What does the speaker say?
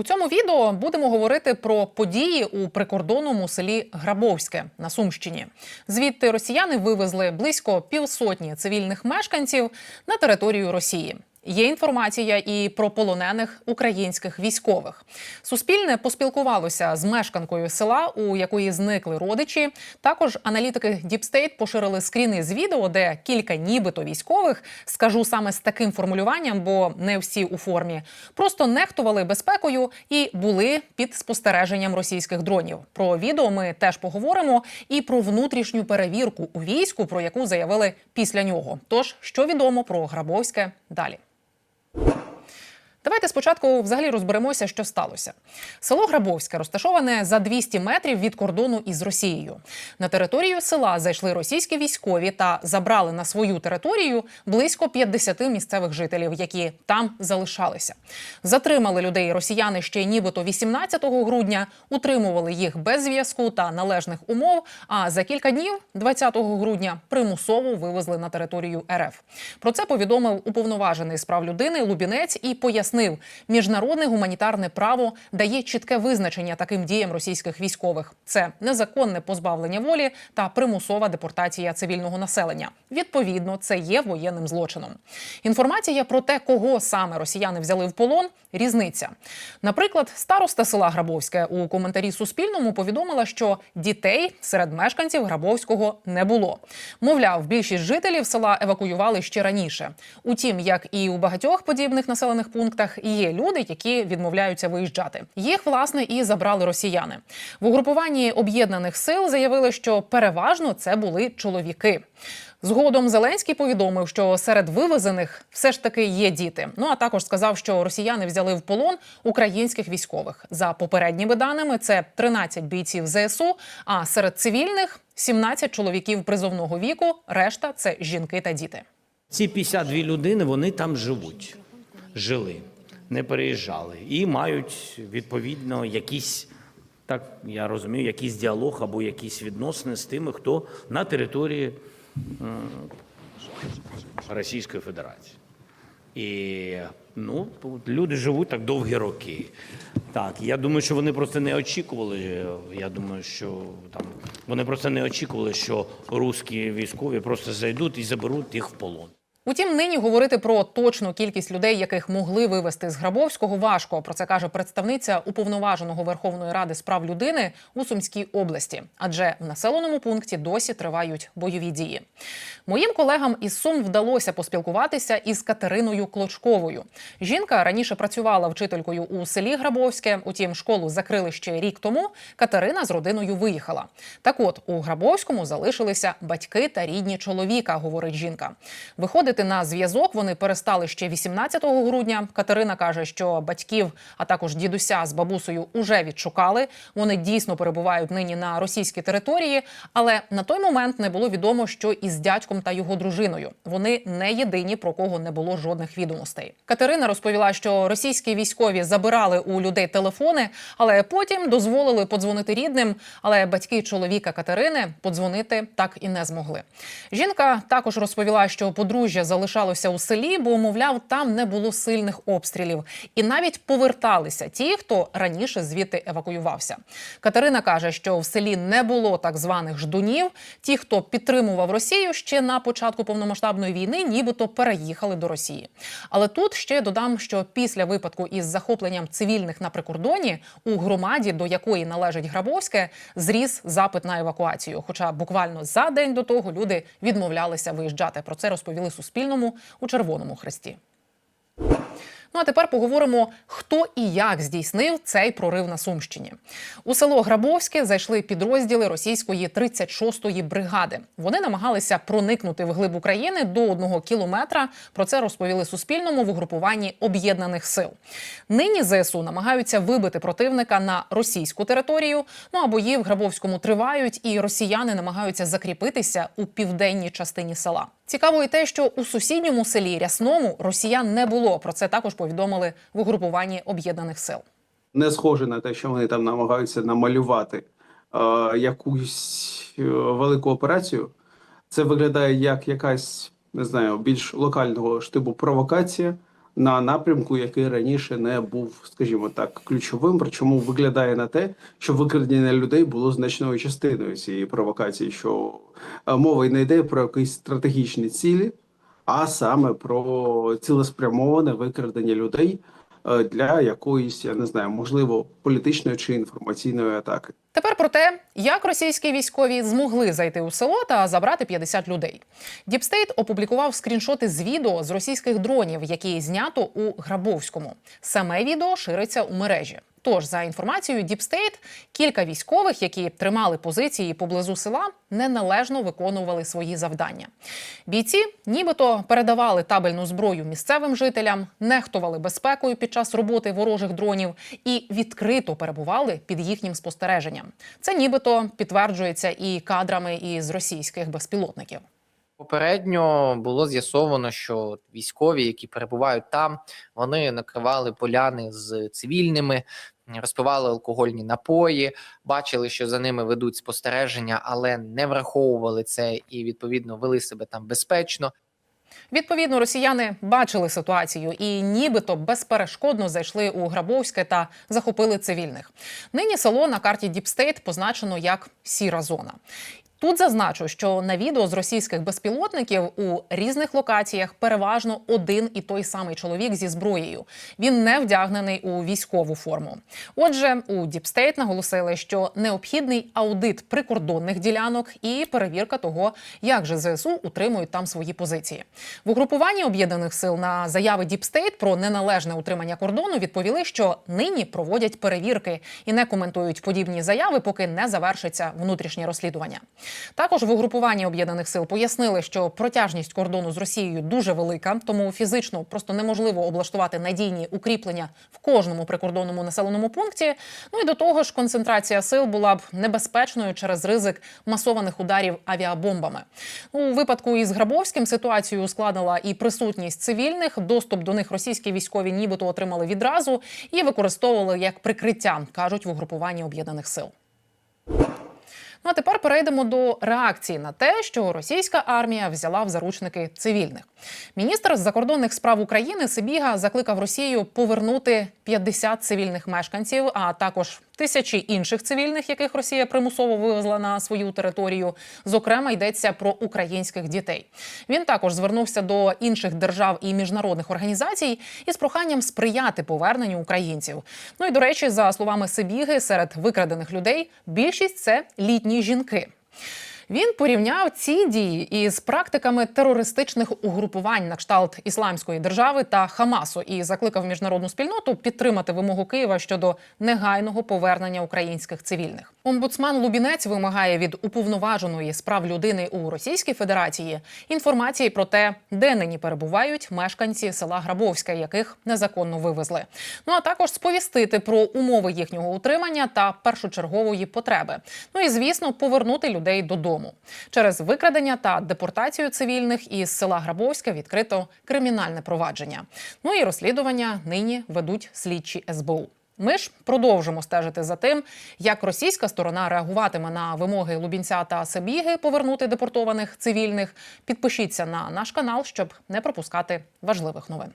У цьому відео будемо говорити про події у прикордонному селі Грабовське на Сумщині. Звідти росіяни вивезли близько півсотні цивільних мешканців на територію Росії. Є інформація і про полонених українських військових. Суспільне поспілкувалося з мешканкою села, у якої зникли родичі. Також аналітики Діпстейт поширили скріни з відео, де кілька нібито військових, скажу саме з таким формулюванням, бо не всі у формі, просто нехтували безпекою і були під спостереженням російських дронів. Про відео ми теж поговоримо і про внутрішню перевірку у війську, про яку заявили після нього. Тож що відомо про Грабовське далі. Давайте спочатку взагалі розберемося, що сталося. Село Грабовське розташоване за 200 метрів від кордону із Росією. На територію села зайшли російські військові та забрали на свою територію близько 50 місцевих жителів, які там залишалися. Затримали людей росіяни ще нібито 18 грудня, утримували їх без зв'язку та належних умов. А за кілька днів, 20 грудня, примусово вивезли на територію РФ. Про це повідомив уповноважений з прав людини Лубінець і пояснив, міжнародне гуманітарне право дає чітке визначення таким діям російських військових: це незаконне позбавлення волі та примусова депортація цивільного населення. Відповідно, це є воєнним злочином. Інформація про те, кого саме росіяни взяли в полон, різниця. Наприклад, староста села Грабовське у коментарі Суспільному повідомила, що дітей серед мешканців Грабовського не було. Мовляв, більшість жителів села евакуювали ще раніше. Утім, як і у багатьох подібних населених пунктах, є люди, які відмовляються виїжджати. Їх власне і забрали росіяни. В угрупуванні об'єднаних сил заявили, що переважно це були чоловіки. Згодом Зеленський повідомив, що серед вивезених все ж таки є діти. Ну а також сказав, що росіяни взяли в полон українських військових. За попередніми даними, це 13 бійців ЗСУ. А серед цивільних 17 чоловіків призовного віку. Решта це жінки та діти. Ці 52 людини вони там живуть, жили, не переїжджали і мають відповідно якісь, так я розумію, якийсь діалог або якісь відносини з тими, хто на території Російської Федерації. І ну, люди живуть так довгі роки. Так, я думаю, що вони просто не очікували. Я думаю, що там вони просто не очікували, що русські військові просто зайдуть і заберуть їх в полон. Утім, нині говорити про точну кількість людей, яких могли вивезти з Грабовського, важко. Про це каже представниця уповноваженого Верховної Ради з прав людини у Сумській області, адже в населеному пункті досі тривають бойові дії. Моїм колегам із Сум вдалося поспілкуватися із Катериною Клочковою. Жінка раніше працювала вчителькою у селі Грабовське. Утім, школу закрили ще рік тому. Катерина з родиною виїхала. Так, от у Грабовському залишилися батьки та рідні чоловіка, говорить жінка. Виходити на зв'язок вони перестали ще 18 грудня. Катерина каже, що батьків, а також дідуся з бабусею уже відшукали. Вони дійсно перебувають нині на російській території, але на той момент не було відомо, що із дядьком та його дружиною. Вони не єдині, про кого не було жодних відомостей. Катерина розповіла, що російські військові забирали у людей телефони, але потім дозволили подзвонити рідним. Але батьки чоловіка Катерини подзвонити так і не змогли. Жінка також розповіла, що подружжя залишалося у селі, бо мовляв, там не було сильних обстрілів, і навіть поверталися ті, хто раніше звідти евакуювався. Катерина каже, що в селі не було так званих ждунів. Ті, хто підтримував Росію ще на початку повномасштабної війни, нібито переїхали до Росії. Але тут ще додам, що після випадку із захопленням цивільних на прикордоні у громаді, до якої належить Грабовське, зріс запит на евакуацію. Хоча буквально за день до того люди відмовлялися виїжджати. Про це розповіли Суспільному у Червоному Хресті. Ну а тепер поговоримо, хто і як здійснив цей прорив на Сумщині. У село Грабовське зайшли підрозділи російської 36-ї бригади. Вони намагалися проникнути в глиб України до одного кілометра. Про це розповіли Суспільному в угрупуванні об'єднаних сил. Нині ЗСУ намагаються вибити противника на російську територію. Ну а бої в Грабовському тривають, і росіяни намагаються закріпитися у південній частині села. Цікаво і те, що у сусідньому селі Рясному росіян не було. Про це також повідомили в угрупуванні об'єднаних сил. не схоже на те, що вони там намагаються намалювати е, якусь е, велику операцію. Це виглядає як якась, не знаю, більш локального штибу провокація на напрямку, який раніше не був, скажімо так, ключовим. Причому виглядає на те, що викрадення людей було значною частиною цієї провокації, що е, мова не йде про якісь стратегічні цілі, а саме про цілеспрямоване викрадення людей е, для якоїсь, я не знаю, можливо, політичної чи інформаційної атаки. Тепер про те, як російські військові змогли зайти у село та забрати 50 людей. Діпстейт опублікував скріншоти з відео з російських дронів, які знято у Грабовському. Саме відео шириться у мережі. Тож, за інформацією Діпстейт, кілька військових, які тримали позиції поблизу села, неналежно виконували свої завдання. Бійці, нібито передавали табельну зброю місцевим жителям, нехтували безпекою під час роботи ворожих дронів і відкрито перебували під їхнім спостереженням. Це нібито підтверджується і кадрами із російських безпілотників. Попередньо було з'ясовано, що військові, які перебувають там, вони накривали поляни з цивільними, розпивали алкогольні напої, бачили, що за ними ведуть спостереження, але не враховували це і відповідно вели себе там безпечно. Відповідно, росіяни бачили ситуацію і нібито безперешкодно зайшли у Грабовське та захопили цивільних. Нині село на карті Діпстейт позначено як сіра зона. Тут зазначу, що на відео з російських безпілотників у різних локаціях переважно один і той самий чоловік зі зброєю. Він не вдягнений у військову форму. Отже, у Діпстейт наголосили, що необхідний аудит прикордонних ділянок і перевірка того, як же ЗСУ утримують там свої позиції. В угрупуванні об'єднаних сил на заяви Діпстейт про неналежне утримання кордону відповіли, що нині проводять перевірки і не коментують подібні заяви, поки не завершиться внутрішнє розслідування. Також в угрупуванні об'єднаних сил пояснили, що протяжність кордону з Росією дуже велика, тому фізично просто неможливо облаштувати надійні укріплення в кожному прикордонному населеному пункті. Ну і до того ж, концентрація сил була б небезпечною через ризик масованих ударів авіабомбами. У випадку із Грабовським ситуацію ускладнила і присутність цивільних. Доступ до них російські військові нібито отримали відразу і використовували як прикриття, кажуть в угрупуванні об'єднаних сил. Ну а тепер перейдемо до реакції на те, що російська армія взяла в заручники цивільних. Міністр закордонних справ України Сибіга закликав Росію повернути 50 цивільних мешканців, а також тисячі інших цивільних, яких Росія примусово вивезла на свою територію. Зокрема, йдеться про українських дітей. Він також звернувся до інших держав і міжнародних організацій із проханням сприяти поверненню українців. Ну і до речі, за словами Сибіги, серед викрадених людей більшість це літні жінки. Він порівняв ці дії із практиками терористичних угрупувань на кшталт Ісламської держави та Хамасу і закликав міжнародну спільноту підтримати вимогу Києва щодо негайного повернення українських цивільних. Омбудсман Лубінець вимагає від уповноваженої з прав людини у Російській Федерації інформації про те, де нині перебувають мешканці села Грабовське, яких незаконно вивезли. Ну а також сповістити про умови їхнього утримання та першочергової потреби. Ну і звісно, повернути людей додому. Через викрадення та депортацію цивільних із села Грабовське відкрито кримінальне провадження. Ну і розслідування нині ведуть слідчі СБУ. Ми ж продовжимо стежити за тим, як російська сторона реагуватиме на вимоги Лубінця та Сабіги повернути депортованих цивільних. Підпишіться на наш канал, щоб не пропускати важливих новин.